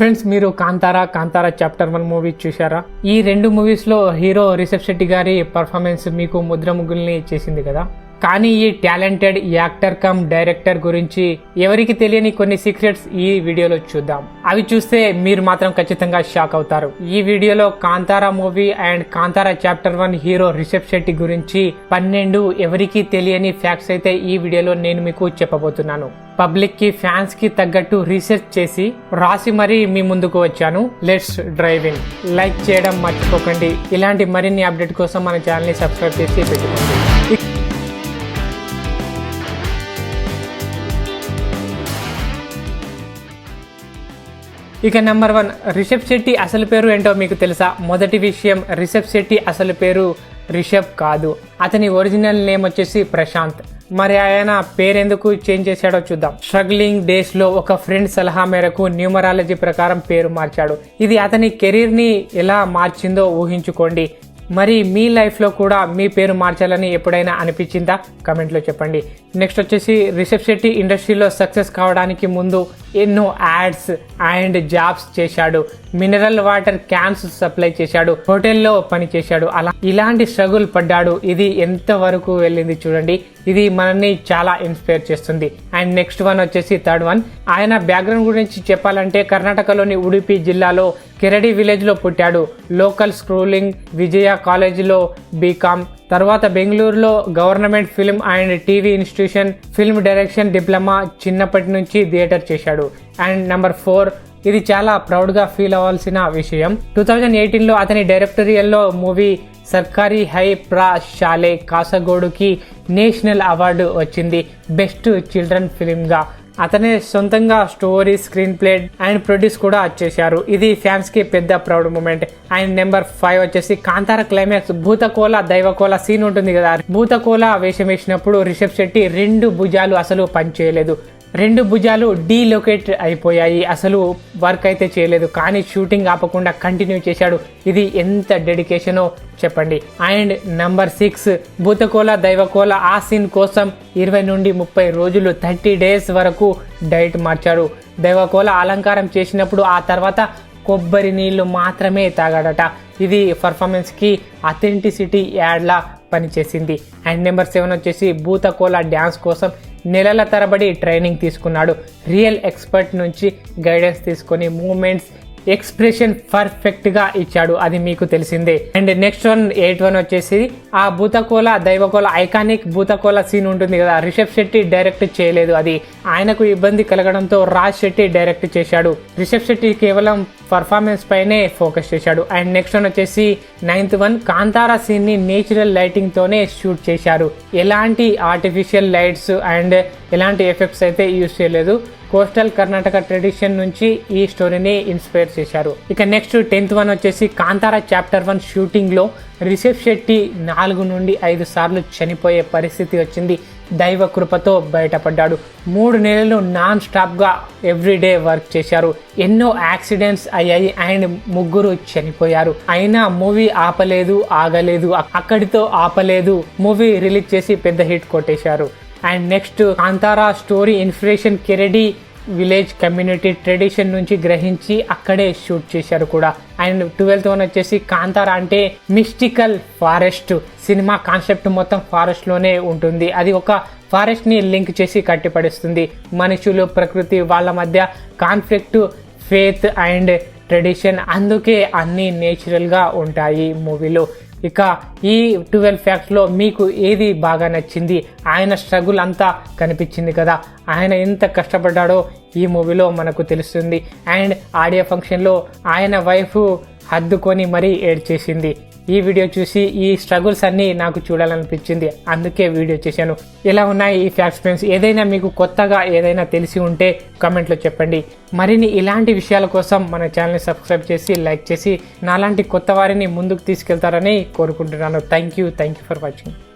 Friends మీరు Kantara Kantara chapter one movie చూశారా? ఈ రెండు మూవీస్లో హీరో రిషబ్ శెట్టి గారి పర్ఫార్మెన్స్ మీకు ముద్ర ముగ్గుల్ని చేసింది కదా? కానీ ఈ టాలెంటెడ్ యాక్టర్ కమ్ డైరెక్టర్ గురించి ఎవరికి తెలియని కొన్ని సీక్రెట్స్ ఈ వీడియోలో చూద్దాం. అవి చూస్తే మీరు మాత్రం ఖచ్చితంగా షాక్ అవుతారు. ఈ వీడియోలో Kantara movie and Kantara chapter one hero Rishab Shetty గురించి పన్నెండు ఎవరికి తెలియని ఫ్యాక్ట్స్ అయితే ఈ వీడియోలో నేను మీకు చెప్పబోతున్నాను. పబ్లిక్కి ఫ్యాన్స్కి తగ్గట్టు రీసెర్చ్ చేసి రాసి మరీ మీ ముందుకు వచ్చాను. లెట్స్ డ్రైవింగ్ లైక్ చేయడం మర్చిపోకండి. ఇలాంటి మరిన్ని అప్డేట్ కోసం మన ఛానల్ని సబ్స్క్రైబ్ చేసి పెట్టుకోండి. ఇక నెంబర్ వన్ రిషబ్ శెట్టి అసలు పేరు ఏంటో మీకు తెలుసా? మొదటి విషయం రిషబ్ శెట్టి అసలు పేరు రిషబ్ కాదు. అతని ఒరిజినల్ నేమ్ వచ్చేసి ప్రశాంత్. మరి ఆయన పేరెందుకు చేంజ్ చేశాడో చూద్దాం. స్ట్రగ్లింగ్ డేస్లో ఒక ఫ్రెండ్ సలహా మేరకు న్యూమరాలజీ ప్రకారం పేరు మార్చాడు. ఇది అతని కెరీర్ని ఎలా మార్చిందో ఊహించుకోండి. మరి మీ లైఫ్లో కూడా మీ పేరు మార్చాలని ఎప్పుడైనా అనిపించిందా? కమెంట్లో చెప్పండి. నెక్స్ట్ వచ్చేసి రిషబ్ శెట్టి ఇండస్ట్రీలో సక్సెస్ కావడానికి ముందు ఎన్నో యాడ్స్ అండ్ జాబ్స్ చేశాడు. మినరల్ వాటర్ క్యాన్స్ సప్లై చేశాడు. హోటల్లో పని చేశాడు. అలా ఇలాంటి స్ట్రగుల్ పడ్డాడు. ఇది ఎంత వరకు వెళ్ళింది చూడండి. ఇది మనల్ని చాలా ఇన్స్పైర్ చేస్తుంది. అండ్ నెక్స్ట్ వన్ వచ్చేసి థర్డ్ వన్. ఆయన బ్యాక్గ్రౌండ్ గురించి చెప్పాలంటే కర్ణాటకలోని ఉడిపి జిల్లాలో కెరడి విలేజ్లో పుట్టాడు. లోకల్ స్కూలింగ్ విజయ కాలేజీలో బీకామ్ తర్వాత బెంగళూరులో government film and TV institution film direction diploma చిన్నప్పటి నుంచి థియేటర్ చేశాడు. అండ్ నెంబర్ ఫోర్ ఇది చాలా ప్రౌడ్గా ఫీల్ అవ్వాల్సిన విషయం. టూ థౌజండ్ ఎయిటీన్లో అతని డైరెక్టరియల్లో మూవీ సర్కారీ హై ప్రా షాలే కాసగోడుకి నేషనల్ అవార్డు వచ్చింది. బెస్ట్ చిల్డ్రన్ ఫిలింగా అతనే సొంతంగా story screenplay and produce కూడా చేశారు. ఇది ఫ్యాన్స్కి పెద్ద proud moment and number five వచ్చేసి కాంతార క్లైమాక్స్ భూతకోల దైవకోల సీన్ ఉంటుంది కదా. భూతకోల వేషం వేసినప్పుడు రిషబ్ శెట్టి రెండు భుజాలు అసలు పనిచేయలేదు. రెండు భుజాలు డీలొకేట్ అయిపోయాయి. అసలు వర్క్ అయితే చేయలేదు. కానీ షూటింగ్ ఆపకుండా కంటిన్యూ చేశాడు. ఇది ఎంత డెడికేషనో చెప్పండి. And number six Bhootakola Daivakola ఆ సీన్ కోసం ఇరవై నుండి ముప్పై రోజులు థర్టీ డేస్ వరకు డైట్ మార్చాడు. దైవకోల అలంకారం చేసినప్పుడు ఆ తర్వాత కొబ్బరి నీళ్ళు మాత్రమే తాగాడట. ఇది పర్ఫార్మెన్స్కి అథెంటిసిటీ యాడ్లా పనిచేసింది. అండ్ నెంబర్ సెవెన్ వచ్చేసి భూతకోల డ్యాన్స్ కోసం నెలల తరబడి ట్రైనింగ్ తీసుకున్నాడు. రియల్ ఎక్స్పర్ట్ నుంచి గైడెన్స్ తీసుకొని మూమెంట్స్ ఎక్స్ప్రెషన్ పర్ఫెక్ట్గా ఇచ్చాడు అది మీకు తెలిసిందే. And next one eight one వచ్చేసి ఆ భూతకోల దైవకోల ఐకానిక్ భూతకోల సీన్ ఉంటుంది కదా రిషబ్ శెట్టి డైరెక్ట్ చేయలేదు అది. ఆయనకు ఇబ్బంది కలగడంతో రాజ్ శెట్టి డైరెక్ట్ చేశాడు. రిషబ్ శెట్టి కేవలం పర్ఫార్మెన్స్ పైనే ఫోకస్ చేశాడు. అండ్ నెక్స్ట్ వన్ వచ్చేసి నైన్త్ వన్ కాంతారా సీన్ని నేచురల్ లైటింగ్తోనే షూట్ చేశారు. ఎలాంటి ఆర్టిఫిషియల్ లైట్స్ అండ్ ఎలాంటి ఎఫెక్ట్స్ అయితే యూజ్ చేయలేదు. కోస్టల్ కర్ణాటక ట్రెడిషన్ నుంచి ఈ స్టోరీని ఇన్స్పైర్ చేశారు. ఇక నెక్స్ట్ టెన్త్ వన్ వచ్చేసి కాంతారా చాప్టర్ వన్ షూటింగ్లో రిషబ్ శెట్టి నాలుగు నుండి ఐదు సార్లు చనిపోయే పరిస్థితి వచ్చింది. దైవ కృపతో బయటపడ్డాడు. మూడు నెలలు నాన్ స్టాప్గా ఎవ్రీడే వర్క్ చేశారు. ఎన్నో యాక్సిడెంట్స్ అయ్యాయి. అండ్ ముగ్గురు చనిపోయారు. అయినా మూవీ ఆపలేదు ఆగలేదు. అక్కడితో ఆపలేదు. మూవీ రిలీజ్ చేసి పెద్ద హిట్ కొట్టేశారు. And next Kantara story inspiration Keredi village community tradition నుంచి గ్రహించి అక్కడే షూట్ చేశారు కూడా. అండ్ ట్వెల్త్ వన్ వచ్చేసి కాంతారా అంటే మిస్టికల్ ఫారెస్ట్ సినిమా కాన్సెప్ట్ మొత్తం ఫారెస్ట్లోనే ఉంటుంది. అది ఒక ఫారెస్ట్ని లింక్ చేసి కట్టిపడిస్తుంది. మనుషులు ప్రకృతి వాళ్ళ మధ్య కాన్ఫ్లిక్ట్ ఫేత్ అండ్ ట్రెడిషన్ అందుకే అన్ని నేచురల్గా ఉంటాయి మూవీలో. ఇక ఈ ట్వెల్వ్ ఫ్యాక్ట్స్లో మీకు ఏది బాగా నచ్చింది? ఆయన స్ట్రగుల్ అంతా కనిపించింది కదా. ఆయన ఎంత కష్టపడ్డాడో ఈ మూవీలో మనకు తెలుస్తుంది. అండ్ ఆడియో ఫంక్షన్లో ఆయన వైఫ్ హద్దుకొని మరీ ఏడ్ చేసింది ఈ వీడియో చూసి ఈ స్ట్రగుల్స్ అన్ని నాకు చూడాలనిపించింది. అందుకే వీడియో చేశాను. ఎలా ఉన్నాయి ఈ ఫ్యాక్ట్స్ ఫ్రెండ్స్ ఏదైనా మీకు కొత్తగా ఏదైనా తెలిసి ఉంటే కామెంట్లో చెప్పండి. మరిన్ని ఇలాంటి విషయాల కోసం మన ఛానల్ని సబ్స్క్రైబ్ చేసి లైక్ చేసి నాలాంటి కొత్త వారిని ముందుకు తీసుకెళ్తారని కోరుకుంటున్నాను. Thank you thank you for watching